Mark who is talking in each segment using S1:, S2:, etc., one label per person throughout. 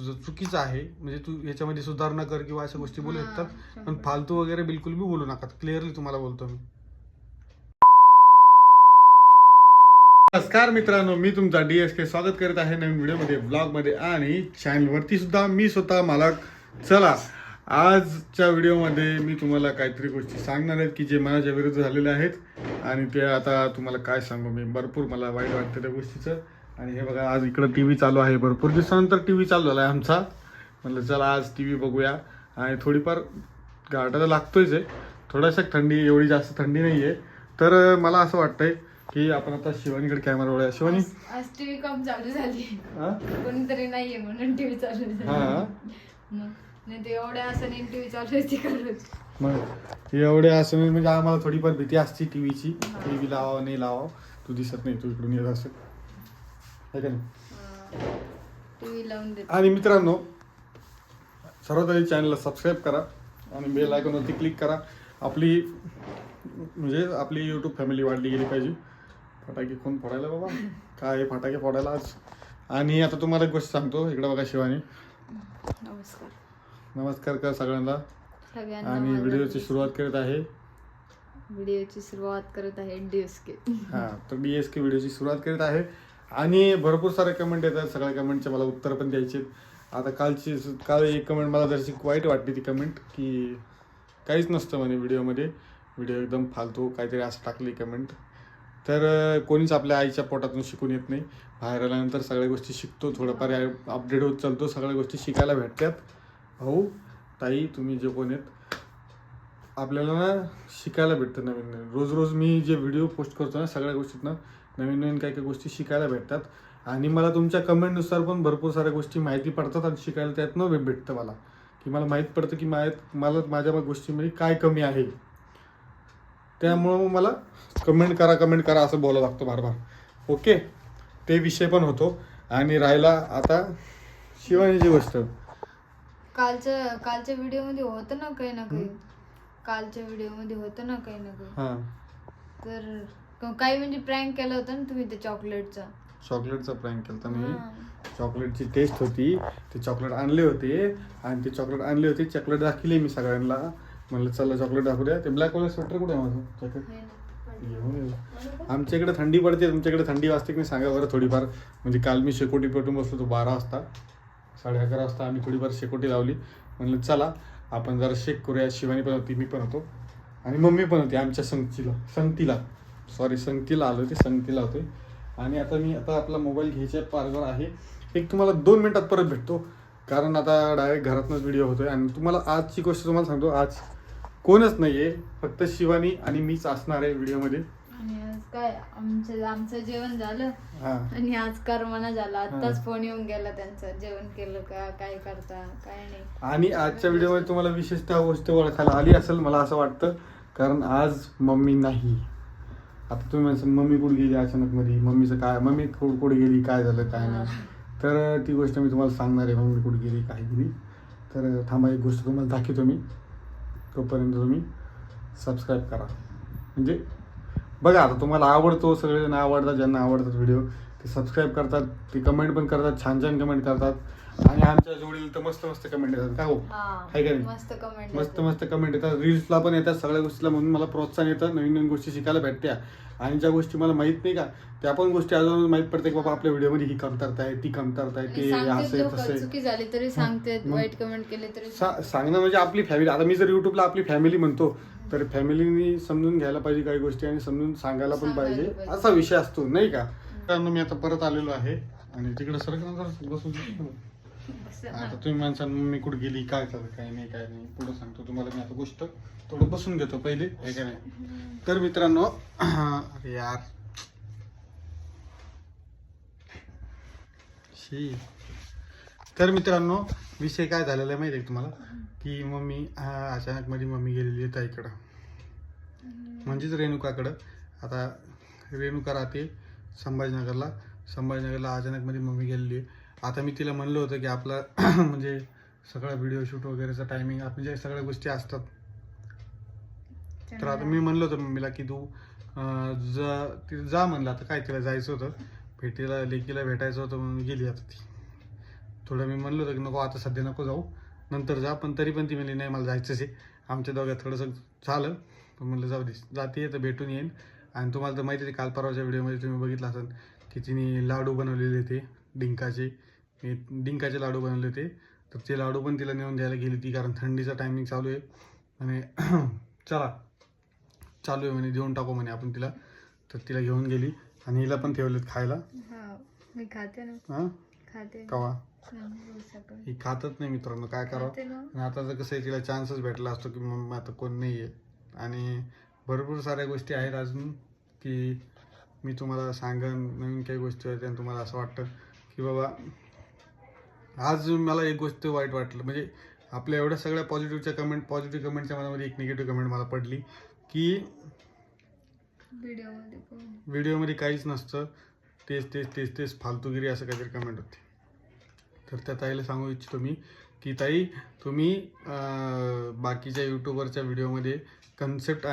S1: तुझं चुकीचं आहे म्हणजे तू याच्यामध्ये सुधारणा कर किंवा अशा गोष्टी बोलू शकतात पण. फालतू वगैरे बिलकुल बी बोलू नका. क्लिअरली तुम्हाला बोलतो मी. नमस्कार मित्रांनो मी तुमचा डी एस के स्वागत करत आहे नवीन व्हिडिओमध्ये ब्लॉगमध्ये आणि चॅनलवरती सुद्धा मी स्वतः मालक. चला आजच्या व्हिडिओमध्ये मी तुम्हाला काहीतरी गोष्टी सांगणार आहेत की जे मनाच्या विरुद्ध झालेले आहेत आणि ते आता तुम्हाला काय सांगू मी भरपूर मला वाईट वाटतं त्या गोष्टीचं. आणि हे बघा आज इकडं टी व्ही चालू आहे भरपूर दिवसानंतर टी व्ही चालू झाला आहे आमचा. म्हणलं चला आज टी व्ही बघूया. आणि थोडीफार गारठा तर लागतोच आहे थोडासा थंडी एवढी जास्त थंडी नाही आहे तर मला असं वाटतंय की आपण आता शिवानीकडे कॅमेरा वळूया. शिवानी?
S2: आज- टीव्ही काम चालू झाली.
S1: हा?
S2: कोणीतरी नाहीये म्हणून टीव्ही चालू
S1: हा.
S2: झाली मग नाही ते एवढ्या असं टीव्ही चालू आहे तिकडं
S1: मग एवढे असं म्हणजे आम्हाला थोडीफार भीती असते टी व्हीची टी व्ही लावा नाही लावा तू दिसत नाही तू इकडून येत असत है का नाही
S2: टीव्ही लावून देत.
S1: आणि मित्रांनो सर्वात आधी चॅनलला सबस्क्राईब करा आणि बेल आयकॉनवरती क्लिक करा. आपली म्हणजे आपली यूट्यूब फॅमिली वाढली गेली पाहिजे. फटाके कोण फोडायला बाबा. काय आहे फटाके फोडायला आज? आणि आता तुम्हाला एक गोष्ट सांगतो इकडे बघा शिवानी.
S2: नमस्कार.
S1: नमस्कार कर सगळ्यांना.
S2: सगळ्यांना
S1: आणि व्हिडिओची सुरुवात करत आहे.
S2: व्हिडिओची सुरुवात करत आहे डीएसके
S1: हा तर डी एस के व्हिडिओची सुरुवात करीत आहे. आणि भरपूर सारे कमेंट येतात. सगळ्या कमेंटचे मला उत्तर पण द्यायचे आहेत. आता कालची काल एक कमेंट मला जरशी वाईट वाटली ती कमेंट की काहीच नसतं म्हणे व्हिडिओमध्ये. व्हिडिओ एकदम फालतू काहीतरी असं टाकली कमेंट तर कोणीच आपल्या आईच्या पोटातून शिकून येत नाही. बाहेर आल्यानंतर सगळ्या गोष्टी शिकतो थोडंफार अपडेट होत चालतो सगळ्या गोष्टी शिकायला भेटतात. भाऊ ताई तुम्ही जे कोण आहेत आपल्याला ना शिकायला भेटतं नवीन नवीन. रोज रोज मी जे व्हिडिओ पोस्ट करतो ना सगळ्या गोष्टीतनं नवीन नवीन काही काही गोष्टी शिकायला भेटतात. आणि मला तुमच्या कमेंटनुसार पण भरपूर साऱ्या गोष्टी माहिती पडतात आणि शिकायला त्यातनं भेटतं मला. की मला माहीत पडतं की माझ्यात मला माझ्या गोष्टीमध्ये काय कमी आहे. त्यामुळं मग मला कमेंट करा कमेंट करा असं बोलावं लागतं बार बार ओके ते विषय पण होतो. आणि राहिला आता शिवानीची गोष्ट.
S2: कालच्या कालच्या व्हिडिओमध्ये होतं ना काही ना काही? कालच्या व्हिडिओमध्ये होतं ना काही ना काही?
S1: हां.
S2: तर काही म्हणजे प्रँक केलं होतं ना तुम्ही ते चॉकलेटचा
S1: चॉकलेटचा प्रँक केला मी. चॉकलेटची टेस्ट होती. ते चॉकलेट आणले होते. आणि ते चॉकलेट आणले होते. चॉकलेट दाखवले मी सगळ्यांना. म्हणलं चला चॉकलेट दाखवू द्या. ते ब्लॅक वाला स्वेटर कुठे आहे माझं. घेऊन ये. आमच्या इकडे थंडी पडते. तुमच्याकडे थंडी वाजते की नाही सांगा बरं थोडीफार. म्हणजे काल मी शेकोटी पेटून बसलो तो बारा वाजता. साडे अकरा वाजता आम्ही थोडीफार शेकोटी लावली. म्हणलं चला आपण जरा शेक करूया. शिवानी पण होती मी पण होतो. आणि मम्मी पण होती आमच्या संगतीला संगतीला. सॉरी संगतीला आलो ते संगतीला होते आणि आता मी आता आपला मोबाईल घ्यायच्या पारवर आहे. एक तुम्हाला दोन मिनिटात परत भेटतो. कारण आता डायरेक्ट घरातनंच व्हिडिओ होतोय. आणि तुम्हाला आजची गोष्ट तुम्हाला सांगतो. आज कोणच नाहीये. फक्त शिवानी आणि मीच असणार आहे व्हिडिओमध्ये
S2: आणि आज काय? आमचं आमचं जेवण झालं.
S1: हा.
S2: आणि आज करमना झाला. फोन येऊन गेला त्यांचा. जेवण केलं का? काय करता? काय नाही.
S1: आणि आजच्या व्हिडिओमध्ये तुम्हाला विशेषतः गोष्ट ओळखायला आली असेल मला असं वाटतं. कारण आज मम्मी नाही. आता तुम्ही म्हणसाल मम्मी कुठे गेली अचानक मध्ये मम्मीचं काय? मम्मी कुठे गेली? काय झालं? काय नाही. तर ती गोष्ट मी तुम्हाला सांगणार आहे मम्मी कुठे गेली काय गेली. तर थांबा एक गोष्ट तुम्हाला दाखवतो मी. तोपर्यंत तुम्ही सबस्क्राईब करा. म्हणजे बघा आता तुम्हाला आवडतो सगळेजण आवडतात ज्यांना आवडतात व्हिडिओ ते सबस्क्राईब करतात ते कमेंट पण करतात छान छान कमेंट करतात. आणि आमच्या जोडीला तर मस्त मस्त कमेंट येतात. का हो? आहे का नाही?
S2: मस्त कमेंट
S1: मस्त मस्त कमेंट येतात. रील्सला पण येतात सगळ्या गोष्टीला म्हणून मला प्रोत्साहन येतं नवीन नवीन गोष्टी शिकायला भेटत्या. आणि ज्या गोष्टी मला माहीत नाही का त्या पण गोष्टी अजून माहीत पडते की बाबा आपल्या व्हिडिओमध्ये ही कमतरता आहे ती कमतरता आहे ते असं आहे तसं
S2: चुकी झाली तरी सांगते वाईट कमेंट केले तरी
S1: सा- सांगणं म्हणजे आपली फॅमिली आता मी जर युट्यूबला आपली फॅमिली म्हणतो तर फॅमिलीनी समजून घ्यायला पाहिजे काही गोष्टी आणि समजून सांगायला पण
S2: सांगायला
S1: पाहिजे.
S2: पाहिजे.
S1: असा विषय असतो नाही का? कारण मी आता परत आलेलो आहे आणि तिकडे सर बसून. आता तुम्ही माणसां मम्मी कुठे गेली? काय झालं? काय नाही काय नाही. पुढे सांगतो तुम्हाला मी आता गोष्ट. थोडं बसून घेतो पहिले हे काय नाही? तर मित्रांनो अरे यार. शी. तर मित्रांनो विषय काय झालेला आहे माहिती आहे तुम्हाला? की मम्मी अचानक मध्ये मम्मी गेलेली आहे ताईकडं. म्हणजेच रेणुकाकडं. आता रेणुका राहते संभाजीनगरला. संभाजीनगरला अचानक मध्ये मम्मी गेलेली आहे. आता मी तिला म्हणलं होतं की आपला म्हणजे सगळा व्हिडिओ शूट वगैरेचा टायमिंग आपण ज्या सगळ्या गोष्टी असतात. तर आता मी म्हणलं होतं मम्मीला की तू जा जा म्हणलं आता काय तिला जायचं होतं. भेटीला लेकीला भेटायचं होतं म्हणून गेली आता ती. थोडं मी म्हणलं होतं की नको आता सध्या नको जाऊ. नंतर जा पण तरी पण ती म्हणली नाही मला जायचंच आहे. आमच्या दोघात थोडंसं झालं. पण म्हणलं जाऊ दे जाते तर भेटून येईन. आणि तुम्हाला तर माहिती आहे काल परवाच्या व्हिडिओमध्ये तुम्ही बघितलं असाल की तिने लाडू बनवलेले ते. डिंकाचे मी डिंकाचे लाडू बनवले होते तर ते लाडू पण तिला नेऊन द्यायला गेली ती कारण थंडीचा टायमिंग चालू आहे. आणि चला चालू आहे म्हणे देऊन टाकू म्हणे आपण तिला. तर तिला घेऊन गेली आणि हिला पण ठेवलेत खायला.
S2: हा मी खाते ना.
S1: हां?
S2: खाते
S1: कवा. ही खातच नाही मित्रांनो काय करावं? आणि आता तर कसं आहे तिला चान्सच भेटला असतो की मग आता कोण नाही आहे आणि भरपूर साऱ्या गोष्टी आहेत अजून की मी तुम्हाला सांगन नवीन काही गोष्टी आहेत आणि तुम्हाला असं वाटतं. की बाबा आज मला एक गोष्ट वाईट वाटलं. म्हणजे आपल्या एवढ्या सगळ्या पॉझिटिव्हच्या कमेंट पॉझिटिव्ह कमेंटच्या मनामध्ये एक निगेटिव्ह कमेंट मला पडली की. व्हिडिओमध्ये काहीच नसतं. तेच तेच तेच तेच फालतूगिरी असं काहीतरी कमेंट होते. तर त्या ताईला सांगू इच्छितो मी की ताई तुम्ही बाकीच्या यूट्यूबरच्या व्हिडिओमध्ये कन्सेप्ट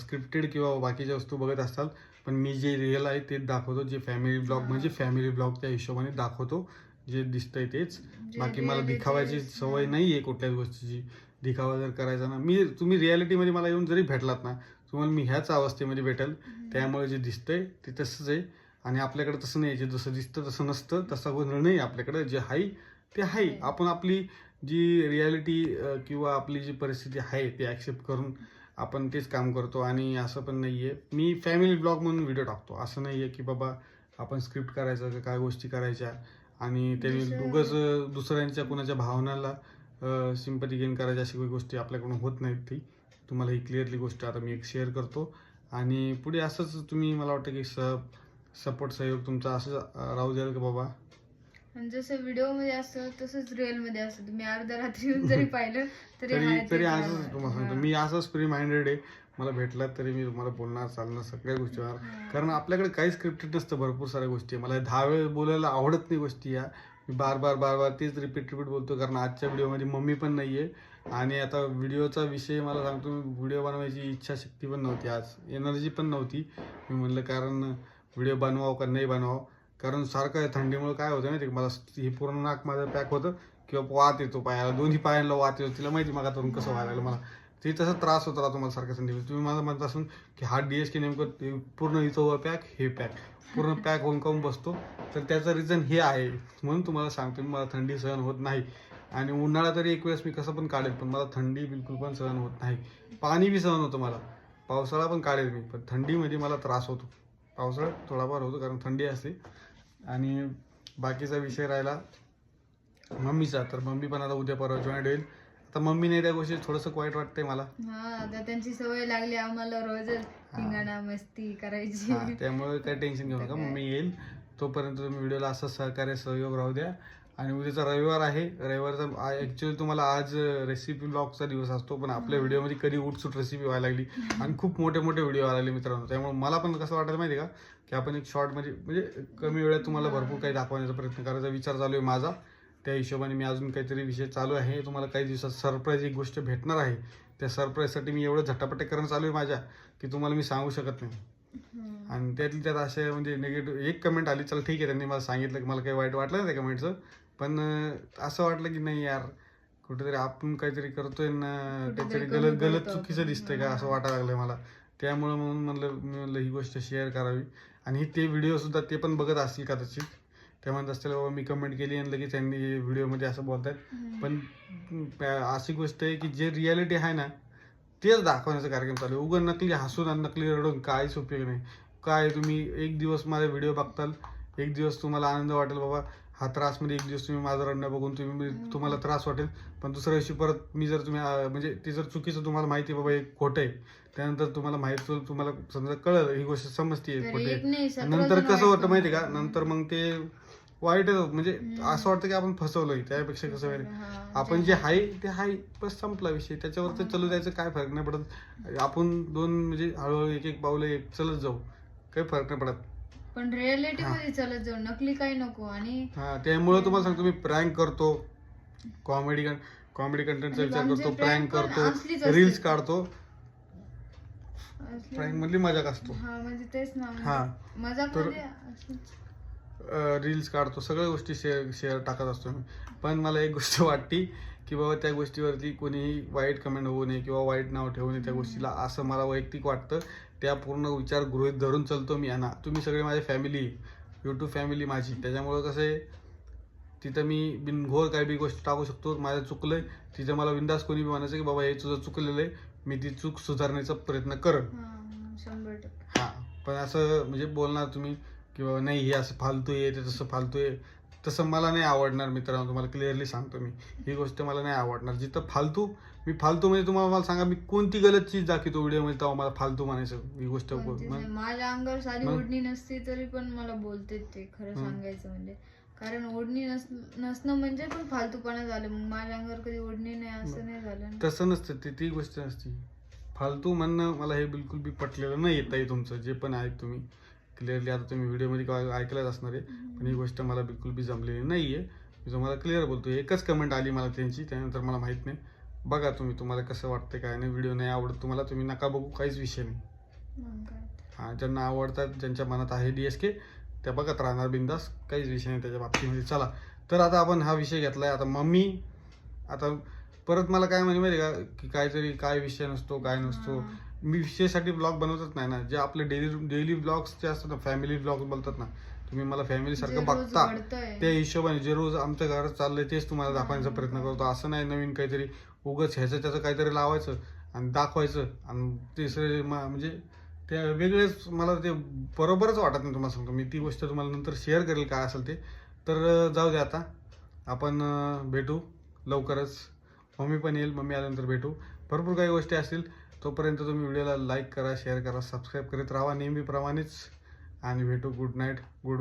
S1: स्क्रिप्टेड किंवा बाकीच्या वस्तू बघत असाल पण मी जे रिअल आहे ते दाखवतो जे फॅमिली ब्लॉग म्हणजे फॅमिली ब्लॉग त्या हिशोबाने दाखवतो. जे दिसतंय तेच. बाकी मला दिखावायची. सवय नाही आहे कुठल्याच गोष्टीची. दिखावा जर करायचा ना मी तुम्ही रियालिटीमध्ये मला येऊन जरी भेटलात ना तुम्हाला मी ह्याच अवस्थेमध्ये भेटेल. त्यामुळे जे दिसतंय ते तसंच आहे. आणि आपल्याकडे तसं नाही जे जसं दिसतं तसं नसतं तसा गोंधळ नाही आपल्याकडे. जे आहे ते आहे आपण आपली जी रियालिटी किंवा आपली जी परिस्थिती आहे ती ॲक्सेप्ट करून आपण तेच काम करतो आणि असं पण नाही आहे मी फॅमिली ब्लॉग म्हणून व्हिडिओ टाकतो. असं नाही आहे की बाबा आपण स्क्रिप्ट करायचं का काय गोष्टी करायच्या आणि त्यांनी उगाच दुसऱ्यांच्या कुणाच्या भावनाला सिंपती गेन करायच्या अशा काही गोष्टी आपल्याकडून होत नाहीत ती. तुम्हाला ही क्लिअरली गोष्ट आता मी एक शेअर करतो. आणि पुढे असंच तुम्ही मला वाटतं की स सपोर्ट सहयोग तुमचा असंच अं, राहू द्याल का बाबा?
S2: आणि जसं व्हिडिओमध्ये असतं तसंच रिअलमध्ये असतं. तुम्ही अर्ध्या रात्री येऊन जरी पाहिलं तरी
S1: तरी
S2: ते
S1: तरी. असंच तुम्हाला सांगतो
S2: हा.
S1: मी असंच फ्री माइंडेड आहे. मला भेटलात तरी मी तुम्हाला बोलणार चालणार सगळ्या गोष्टी होणार
S2: हा.
S1: कारण आपल्याकडे काही स्क्रिप्टेड नसतं भरपूर साऱ्या गोष्टी. आहे. मला दहा वेळ बोलायला आवडत नाही गोष्टी या. मी बार बार बार बार तेच रिपीट रिपीट बोलतो कारण आजच्या व्हिडिओमध्ये मम्मी पण नाही आहे आणि आता व्हिडिओचा विषय मला सांगतो व्हिडिओ बनवायची इच्छाशक्ती पण नव्हती. आज एनर्जी पण नव्हती. मी म्हणलं कारण व्हिडिओ बनवावं का नाही बनवावं? कारण सारखं थंडीमुळे काय होतं माहिती मला हे पूर्ण नाक माझं पॅक होतं किंवा वात येतो पायाला. दोन्ही पायांना वात येतो. तिला माहिती मग आता कसं व्हायला लागलं मला. ते तसा त्रास होत राहतो मला सारखं संधी तुम्ही मला म्हणत असून की हा डी एस के नेमकं पूर्ण इथं पॅक हे पॅक. पूर्ण पॅक होऊन काऊन बसतो. तर त्याचं रिझन हे आहे. म्हणून तुम्हाला सांगतो मी मला थंडी सहन होत नाही. आणि उन्हाळा तरी एक वेळेस मी कसं पण काढेल पण मला थंडी बिलकुल पण सहन होत नाही. पाणी बी सहन होतं मला. पावसाळा पण काढेल मी पण थंडीमध्ये मला त्रास होतो. पावसाळ्यात थोडाफार होतो कारण थंडी असते. आणि बाकीचा विषय राहिला मम्मीचा. तर मम्मी पण आता उद्या परवा जॉईंट होईल. आता मम्मी नाही त्या गोष्टी थोडंसं वाईट वाटतंय मला.
S2: हा आता त्यांची सवय लागली आम्हाला रोजच धिंगाणा मस्ती करायची.
S1: हा, त्यामुळे काही टेन्शन घेऊ नका. मम्मी येईल. तोपर्यंत तुम्ही व्हिडिओला असंच सहकार्य सहयोग राहू द्या. आणि उद्याचा रविवार आहे. रविवारचा ॲक्च्युअली तुम्हाला आज रेसिपी ब्लॉगचा दिवस असतो. पण आपल्या व्हिडिओमध्ये कधी उठसूट रेसिपी व्हायला लागली. आणि खूप मोठे मोठे व्हिडिओ व्हायला लागले मित्रांनो. त्यामुळे मला पण कसं वाटायला माहिती आहे का? की आपण एक शॉर्टमध्ये म्हणजे कमी वेळात तुम्हाला भरपूर काही दाखवण्याचा प्रयत्न करायचा विचार चालू आहे माझा. त्या हिशोबाने मी अजून काहीतरी विषय चालू आहे. तुम्हाला काही दिवसात सरप्राईज एक गोष्ट भेटणार आहे. त्या सरप्राईजसाठी मी एवढं झटापटे करणं चालू आहे माझ्या की तुम्हाला मी सांगू शकत नाही. आणि त्यातली त्यात असे म्हणजे निगेटिव्ह एक कमेंट आली चला ठीक आहे त्यांनी मला सांगितलं की मला काही वाईट वाटलं नाही त्या कमेंटचं पण असं वाटलं की नाही यार कुठेतरी आपण काहीतरी करतोय ना काहीतरी गलत गलत चुकीचं दिसतंय का असं वाटायला लागलंय मला. त्यामुळं म्हणून म्हणलं मी म्हणलं ही गोष्ट शेअर करावी. आणि ते व्हिडिओ सुद्धा ते पण बघत असतील कदाचित. त्या म्हणत असतील बाबा मी कमेंट केली आणि लगेच त्यांनी व्हिडिओमध्ये असं बोलतायत.
S2: हम्म.
S1: पण अशी गोष्ट आहे की जे रियालिटी आहे ना तेच दाखवण्याचा कार्यक्रम चालू आहे. उगं नकली हसून आणि नकली रडून काहीच उपयोग नाही. काय तुम्ही एक दिवस माझे व्हिडिओ बघताल एक दिवस तुम्हाला आनंद वाटेल बाबा हा त्रास म्हणजे एक दिवस तुम्ही माझं रडणं बघून तुम्ही तुम्हाला त्रास वाटेल. पण दुसऱ्या दिवशी परत मी जर तुम्ही म्हणजे ते जर चुकीचं तुम्हाला माहिती आहे बाबा हे खोटं आहे त्यानंतर तुम्हाला माहिती तुम्हाला समजा कळलं ही गोष्ट समजते खोटे
S2: एक
S1: नंतर कसं होतं माहिती का. नंतर मग ते वाईट म्हणजे असं वाटतं की आपण फसवलोय त्यापेक्षा कसं
S2: हा,
S1: आपण जे आहे ते आहे बस संपला विषय. त्याच्यावर तर चालू द्यायचं काय फरक नाही पडत. आपण दोन म्हणजे हळूहळू एक एक पावलं एक चलत जाऊ. काही फरक नाही पडत.
S2: पण रिअलिटी मध्ये चालत जाऊ नकली काही नको. आणि
S1: हा त्यामुळे तुम्हाला सांगतो मी प्रँक करतो. कॉमेडी कॉमेडी कंटेंटचा विचार करतो
S2: prank
S1: प्रँक करतो. रील्स काढतो. प्रँक मधली मजाक असतो.
S2: हा म्हणजे तेच ना
S1: हा.
S2: मजाक असलीच.
S1: रील्स काढतो सगळ्या गोष्टी शेअर शेअर टाकत असतो मी पण मला एक गोष्ट वाटते की बाबा त्या गोष्टीवरती कोणीही वाईट कमेंट होऊ नये किंवा वाईट नाव ठेवू नये त्या गोष्टीला असं मला वैयक्तिक वाटतं. त्या पूर्ण विचार गृहीत धरून चालतो मी यांना तुम्ही सगळे माझी फॅमिली यूट्यूब फॅमिली माझी. त्याच्यामुळं कसं आहे तिथं मी बिनघोर काही बी गोष्ट टाकू शकतो माझं चुकलंय. तिथं मला बिंदास कोणी बी म्हणायचं की बाबा हे तुझं चुकलेलं आहे. मी ती चूक सुधारण्याचा प्रयत्न करन.
S2: शंभर टक्के.
S1: हा पण असं म्हणजे बोलणार तुम्ही की बाबा नाही हे असं फालतू आहे ते तसं फालतू आहे. तसं मला नाही आवडणार मित्रांनो तुम्हाला क्लिअरली सांगतो मी ही गोष्ट मला नाही आवडणार जिथं फालतू मी फालतू म्हणजे तुम्हाला मला सांगा मी कोणती गलत चीज दाखवतो व्हिडिओमध्ये तेव्हा मला फालतू म्हणायचं ही गोष्ट. मग-
S2: माझ्या अंगावर साधी? ओढणी नसती तरी पण मला बोलते ते खरं. सांगायचं म्हणजे कारण ओढणी नस नसणं म्हणजे पण फालतूपणा झालं मग माझ्या अंगावर कधी ओढणी नाही असं नाही झालं.
S1: तसं नसतं ती ती गोष्ट नसती फालतू म्हणणं मला हे बिलकुल बी पटलेलं नाही येत आहे तुमचं जे पण आहे तुम्ही क्लिअरली आता तुम्ही व्हिडिओमध्ये का- ऐकलंच असणार आहे पण ही गोष्ट मला बिलकुल बी जमलेली नाही आहे मी तुम्हाला क्लिअर बोलतो एकच कमेंट आली मला त्यांची त्यानंतर मला माहीत नाही. बघा तुम्ही तुम्हाला कसं वाटतं काय नाही व्हिडिओ नाही आवडत तुम्हाला तुम्ही नका बघू काहीच विषय नाही.
S2: काय?
S1: हा ज्यांना आवडतात ज्यांच्या मनात आहे डी एस के त्या बघत राहणार बिंदास काहीच विषय नाही त्याच्या बाबतीमध्ये. चला तर आता आपण हा विषय घेतलाय. आता मम्मी आता परत मला काय म्हणजे माहिती आहे का की काहीतरी काय विषय नसतो काय नसतो. मी विषयासाठी ब्लॉग बनवतच नाही ना. जे आपले डेली डेली ब्लॉग्स जे असतात ना फॅमिली ब्लॉग बोलतात ना तुम्ही मला फॅमिली सारखं बघता. त्या हिशोबाने जे रोज आमच्या घरात चाललंय तेच तुम्हाला दाखवण्याचा प्रयत्न करतो. असं नाही नवीन काहीतरी उगच ह्याचं त्याचं काहीतरी लावायचं आणि दाखवायचं आणि तिसरे म्हणजे त्या वेगळेच मला ते बरोबरच वाटत नाही तुम्हाला सांगतो. मी ती गोष्ट तुम्हाला नंतर शेअर करेल काय असेल ते. तर जाऊ दे आता. आपण भेटू लवकरच. मम्मी पण येईल मम्मी आल्यानंतर भेटू. भरपूर काही गोष्टी असतील. तोपर्यंत तुम्ही व्हिडिओला लाईक करा शेअर करा सबस्क्राईब करीत राहा नेहमीप्रमाणेच. आणि भेटू. Good night. Good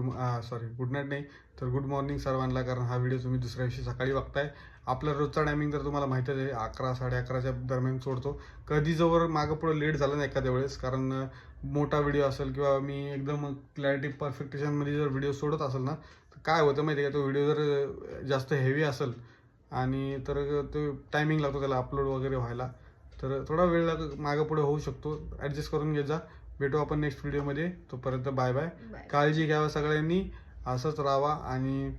S1: sorry good night नाही तर गुड मॉर्निंग सर्वांना कारण हा व्हिडिओ तुम्ही दुसऱ्या दिवशी सकाळी बघताय. आपला रोजचा टायमिंग तर तुम्हाला माहितीच आहे अकरा साडे अकराच्या दरम्यान सोडतो. कधी जवळ मागं पुढं लेट झालं नाही एखाद्या वेळेस कारण मोठा व्हिडिओ असेल किंवा मी एकदम क्लॅरिटी परफेक्टेशनमध्ये जर व्हिडिओ सोडत असेल ना तर काय होतं माहिती आहे का तो व्हिडिओ जर जास्त हेवी असेल आणि तर तो टायमिंग लागतो त्याला अपलोड वगैरे व्हायला. तर थोडा वेळ लाग मागं पुढे होऊ शकतो. ॲडजस्ट करून घेत जा. भेटू आपण नेक्स्ट व्हिडिओमध्ये तोपर्यंत बाय बाय काळजी घ्यावा सगळ्यांनी. असंच राहावा आणि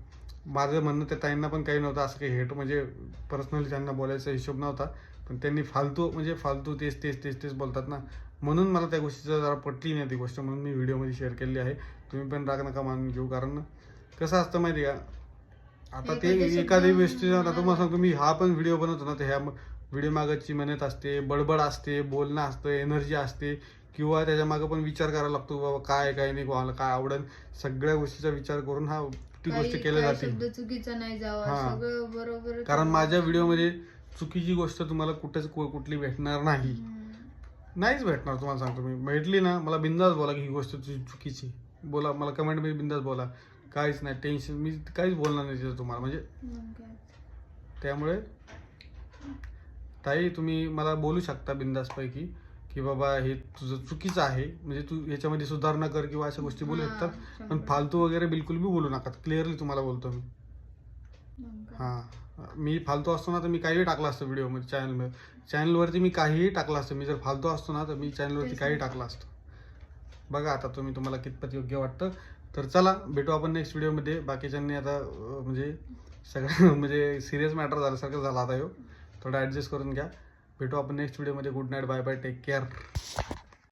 S1: माझं म्हणणं त्या ताईंना पण काही नव्हतं. असं काही हेट म्हणजे पर्सनली त्यांना बोलायचा हिशोब नव्हता. पण त्यांनी फालतू म्हणजे फालतू तेच तेच तेच तेच बोलतात ना. म्हणून मला त्या गोष्टीचं जरा पटली नाही ती गोष्ट. म्हणून मी व्हिडिओमध्ये शेअर केलेली आहे. तुम्ही पण राग नका मानून घेऊ. कारण कसं असतं माहिती का? आता ते
S2: शब्द-
S1: गोष्टी आता तुम्हाला सांगतो मी हा पण व्हिडिओ बनवतो ना तर ह्या व्हिडिओ मागाची मेहनत असते बडबड असते बोलणं असतं एनर्जी असते. किंवा त्याच्या मागं पण विचार करायला लागतो बाबा काय काय नाही कोणाला काय आवडेल सगळ्या गोष्टीचा विचार करून हा ती गोष्ट केली जाते.
S2: शब्द चुकीचा नाही जावा
S1: हा.
S2: सगळं बरोबर
S1: कारण माझ्या व्हिडिओमध्ये चुकीची गोष्ट तुम्हाला कुठेच कुठली भेटणार नाही. नाहीच भेटणार तुम्हाला सांगतो मी. भेटली ना मला बिंदास बोला की ही गोष्ट तुझी चुकीची. बोला मला कमेंटमध्ये बिंदास बोला. काहीच नाही टेन्शन मी काहीच बोलणार नाही तिथं तुम्हाला. म्हणजे त्यामुळे ताई तुम्ही मला बोलू शकता बिंदासपैकी की बाबा हे तुझं चुकीचं आहे. म्हणजे तू ह्याच्यामध्ये सुधारणा कर किंवा अशा गोष्टी बोलू शकतात. पण फालतू वगैरे बिलकुल बी बोलू नका. क्लिअरली तुम्हाला बोलतो मी. हां. मी फालतू असतो ना तर मी काहीही टाकलं असतं व्हिडिओमध्ये चॅनलमध्ये. चॅनलवरती मी काहीही टाकलं असतं. मी जर फालतू असतो ना तर मी चॅनलवरती काही. टाकलं असतं. बघा आता तुम्ही तुम्हाला कितपत योग्य वाटतं. तर चला भेटू आपण नेक्स्ट व्हिडिओमध्ये बाकीच्यांनी आता म्हणजे सगळं म्हणजे सिरियस मॅटर झाल्यासारखं झालं आता ह्यो. थोडं ॲडजस्ट करून घ्या. भेटू आपण नेक्स्ट व्हिडिओमध्ये good night bye bye take care